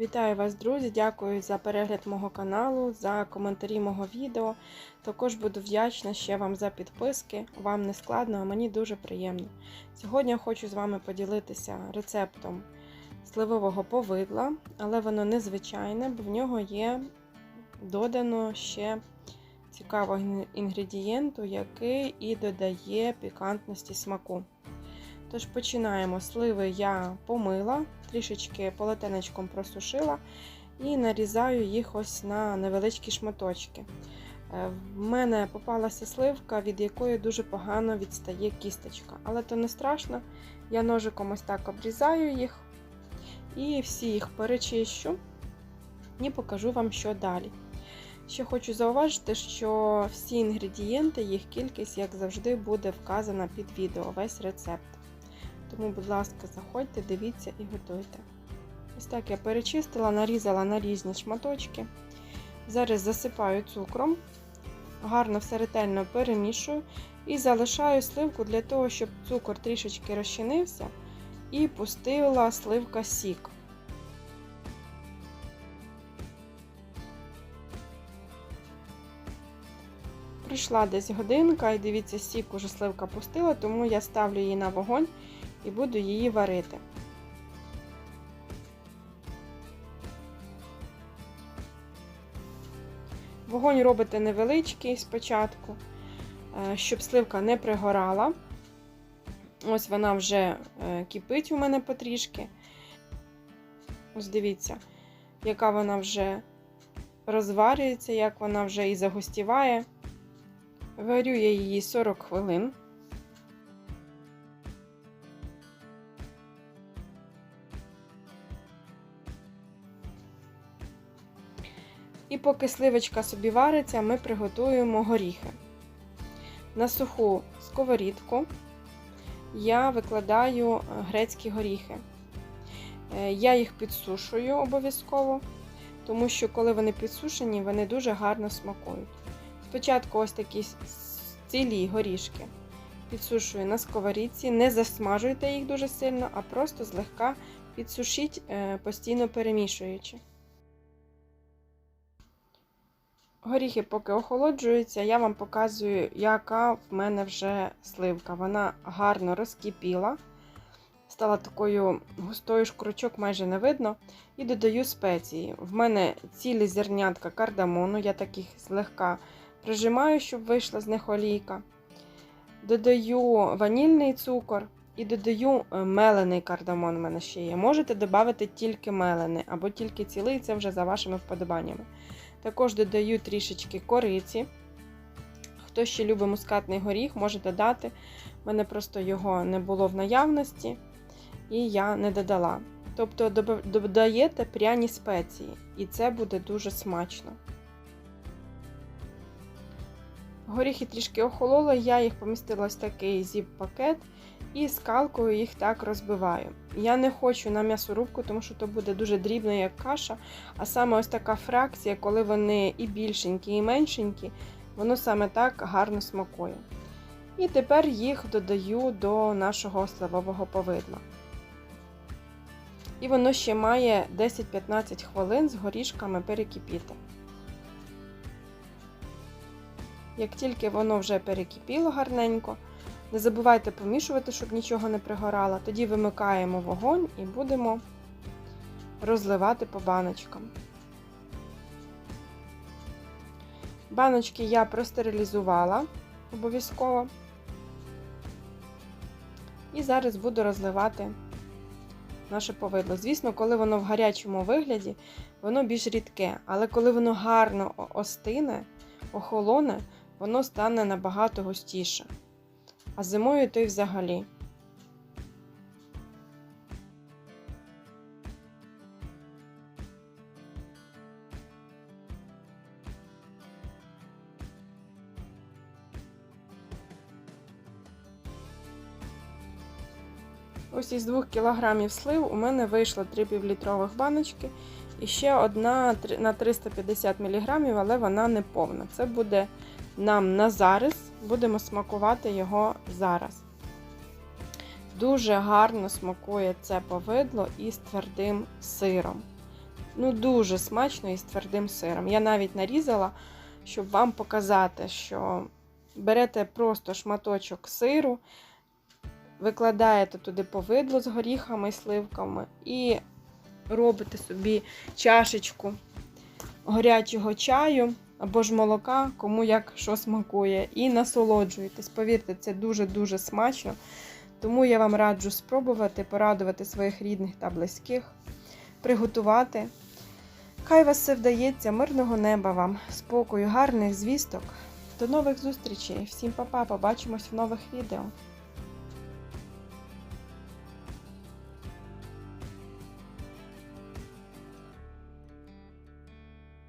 Вітаю вас, друзі! Дякую за перегляд мого каналу, за коментарі мого відео. Також буду вдячна ще вам за підписки. Вам не складно, а мені дуже приємно. Сьогодні я хочу з вами поділитися рецептом сливового повидла, але воно незвичайне, бо в нього є додано ще цікавого інгредієнту, який і додає пікантності смаку. Тож починаємо. Сливи я помила, трішечки полотенечком просушила і нарізаю їх ось на невеличкі шматочки. Е, В мене попалася сливка, від якої дуже погано відстає кісточка. Але то не страшно. Я ножиком ось так обрізаю їх і всі їх перечищу і покажу вам, що далі. Ще хочу зауважити, що всі інгредієнти, їх кількість, як завжди, буде вказана під відео, весь рецепт. Тому, будь ласка, заходьте, дивіться і готуйте. Ось так я перечистила, нарізала на різні шматочки. Зараз засипаю цукром, гарно все ретельно перемішую і залишаю сливку для того, щоб цукор трішечки розчинився і пустила сливка сік. Прийшла десь годинка, і дивіться, сік уже сливка пустила, тому я ставлю її на вогонь і буду її варити. Вогонь робите невеличкий спочатку, е, щоб сливка не пригорала. Ось вона вже е, кипить у мене потрішки. Ось дивіться, яка вона вже розварюється, як вона вже і загустіває. Варю я її 40 хвилин. Поки сливочка собі вариться, ми приготуємо горіхи. На суху сковорідку я викладаю е, грецькі горіхи. Е, Я їх підсушую обов'язково, тому що коли вони підсушені, вони дуже гарно смакують. Спочатку ось такі цілі горішки підсушую на сковорідці, не засмажуйте їх дуже сильно, а просто злегка підсушіть, е, постійно перемішуючи. Горіхи поки охолоджуються, я вам показую, яка в мене вже сливка. Вона гарно розкипіла, стала такою густою шкручок майже не видно. І додаю спеції. В мене цілі зернятка кардамону, я таких злегка прижимаю, щоб вийшла з них олійка. Додаю ванільний цукор і додаю е, мелений кардамон. У мене ще є. Можете додати тільки мелений або тільки цілий, це вже за вашими вподобаннями. Також додаю трішечки кориці. Хто ще любить мускатний горіх, може додати. У мене просто його не було в наявності, і я не додала. Тобто додаєте пряні спеції, і це буде дуже смачно. Горіхи трішки охололи, я їх помістила ось такий зіп-пакет і скалкою їх так розбиваю. Я не хочу на м'ясорубку, тому що то буде дуже дрібно, як каша. А саме ось така фракція, коли вони і більшенькі, і меншенькі, воно саме так гарно смакує. І тепер їх додаю до нашого сливового повидла. І воно ще має 10-15 хвилин з горішками перекипіти. Як тільки воно вже перекипіло гарненько, не забувайте помішувати, щоб нічого не пригорало. Тоді вимикаємо вогонь і будемо розливати по баночкам. Баночки я простерилізувала обов'язково. І зараз буду розливати наше повидло. Звісно, коли воно в гарячому вигляді, воно більш рідке, але коли воно гарно остине, охолоне, воно стане набагато густіше. А зимою то й взагалі. Ось із 2 кг слив у мене вийшло 3 півлітрових баночки і ще одна на 350 мг, але вона не повна. Це буде нам на зараз, будемо смакувати його зараз. Дуже гарно смакує це повидло із твердим сиром. Ну, дуже смачно і з твердим сиром. Я навіть нарізала, щоб вам показати, що берете просто шматочок сиру, викладаєте туди повидло з горіхами і сливками і робите собі чашечку горячого чаю або ж молока, кому як що смакує, і насолоджуєтесь. Повірте, це дуже-дуже смачно. Тому я вам раджу спробувати порадувати своїх рідних та близьких, приготувати. Хай вас все вдається, мирного неба вам, спокою, гарних звісток. До нових зустрічей. Всім па-па, побачимось в нових відео.